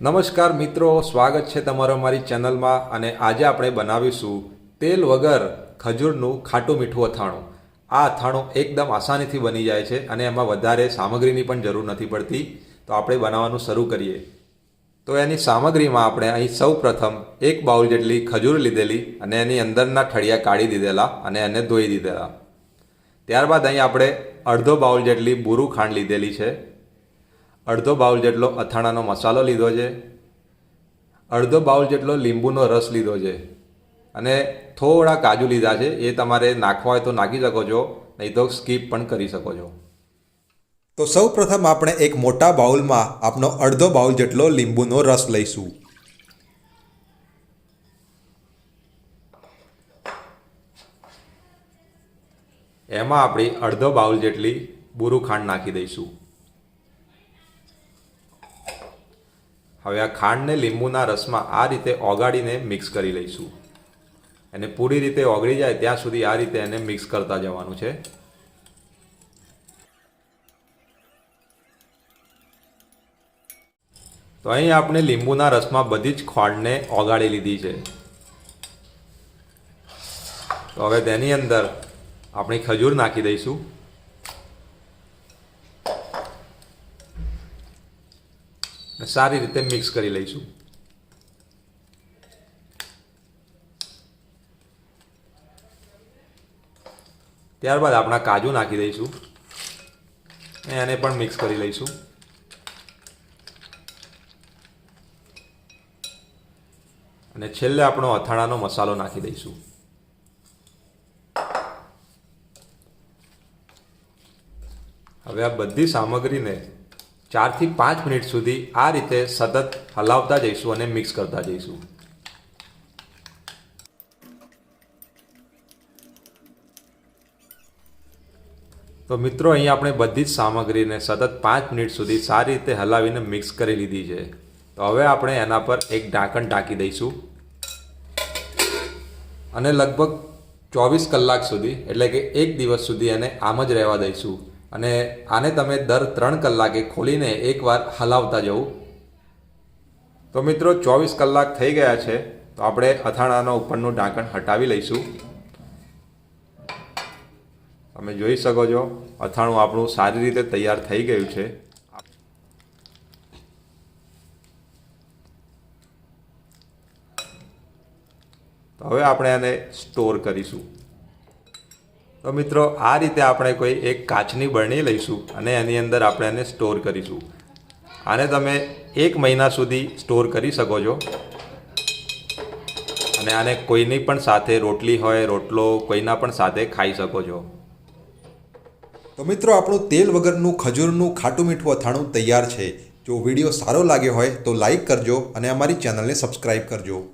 નમસ્કાર મિત્રો, સ્વાગત છે તમારો અમારી ચેનલમાં અને આજે આપણે બનાવીશું તેલ વગર ખજૂરનું ખાટું મીઠું અથાણું. આ અથાણું એકદમ આસાનીથી બની જાય છે અને એમાં વધારે સામગ્રીની પણ જરૂર નથી પડતી. તો આપણે બનાવવાનું શરૂ કરીએ. તો એની સામગ્રીમાં આપણે અહીં સૌ પ્રથમ એક બાઉલ જેટલી ખજૂર લીધેલી અને એની અંદરના ઠળિયા કાઢી દીધેલા અને એને ધોઈ દીધેલા. ત્યારબાદ અહીં આપણે અડધો બાઉલ જેટલી બુરું ખાંડ લીધેલી છે. અડધો બાઉલ જેટલો અથાણાનો મસાલો લીધો છે. અડધો બાઉલ જેટલો લીંબુનો રસ લીધો છે. અને થોડા કાજુ લીધા છે. એ તમારે નાખવા હોય તો નાખી શકો છો નહીં તો સ્કીપ પણ કરી શકો છો. તો સૌ પ્રથમ આપણે એક મોટા બાઉલમાં આપનો અડધો બાઉલ જેટલો લીંબુનો રસ લઈશું. એમાં આપણી અડધો બાઉલ જેટલી બુરું ખાંડ નાખી દઈશું. હવે આ ખાંડને લીંબુના રસમાં આ રીતે ઓગાળીને મિક્સ કરી લઈશું. અને પૂરી રીતે ઓગળી જાય ત્યાં સુધી આ રીતે એને મિક્સ કરતા જવાનું છે. તો અહીં આપણે લીંબુના રસમાં બધી જ ખાંડને ઓગાળી લીધી છે. તો હવે તેની અંદર આપણી ખજૂર નાખી દઈશું. સારી રીતે મિક્સ કરી લઈશું. ત્યારબાદ આપણા કાજુ નાખી દઈશું. એને પણ મિક્સ કરી લઈશું. અને છેલ્લે આપણો અથાણાનો મસાલો નાખી દઈશું. હવે આ બધી સામગ્રીને ચારથી પાંચ મિનિટ સુધી આ રીતે સતત હલાવતા જઈશું અને મિક્સ કરતા જઈશું. તો મિત્રો, અહીં આપણે બધી જ સામગ્રીને સતત પાંચ મિનિટ સુધી સારી રીતે હલાવીને મિક્સ કરી લીધી છે. તો હવે આપણે એના પર એક ઢાંકણ ઢાંકી દઈશું. અને લગભગ ચોવીસ કલાક સુધી, એટલે કે એક દિવસ સુધી એને આમ જ રહેવા દઈશું. અને આને તમે દર ત્રણ કલાકે ખોલીને એકવાર હલાવતા જવું. તો મિત્રો, ચોવીસ કલાક થઈ ગયા છે, તો આપણે અથાણાનો ઉપરનું ઢાંકણ હટાવી લઈશું. તમે જોઈ શકો છો, અથાણું આપણું સારી રીતે તૈયાર થઈ ગયું છે. તો હવે આપણે આને સ્ટોર કરીશું. તો મિત્રો, આ રીતે આપણે કોઈ એક કાચની બરણી લઈશું અને એની અંદર આપણે એને સ્ટોર કરીશું. આને તમે એક મહિના સુધી સ્ટોર કરી શકો છો. અને આને કોઈની પણ સાથે રોટલી હોય, રોટલો, કોઈના પણ સાથે ખાઈ શકો છો. તો મિત્રો, આપણું તેલ વગરનું ખજૂરનું ખાટું મીઠું અથાણું તૈયાર છે. જો વીડિયો સારો લાગ્યો હોય તો લાઈક કરજો અને અમારી ચેનલને સબસ્ક્રાઈબ કરજો.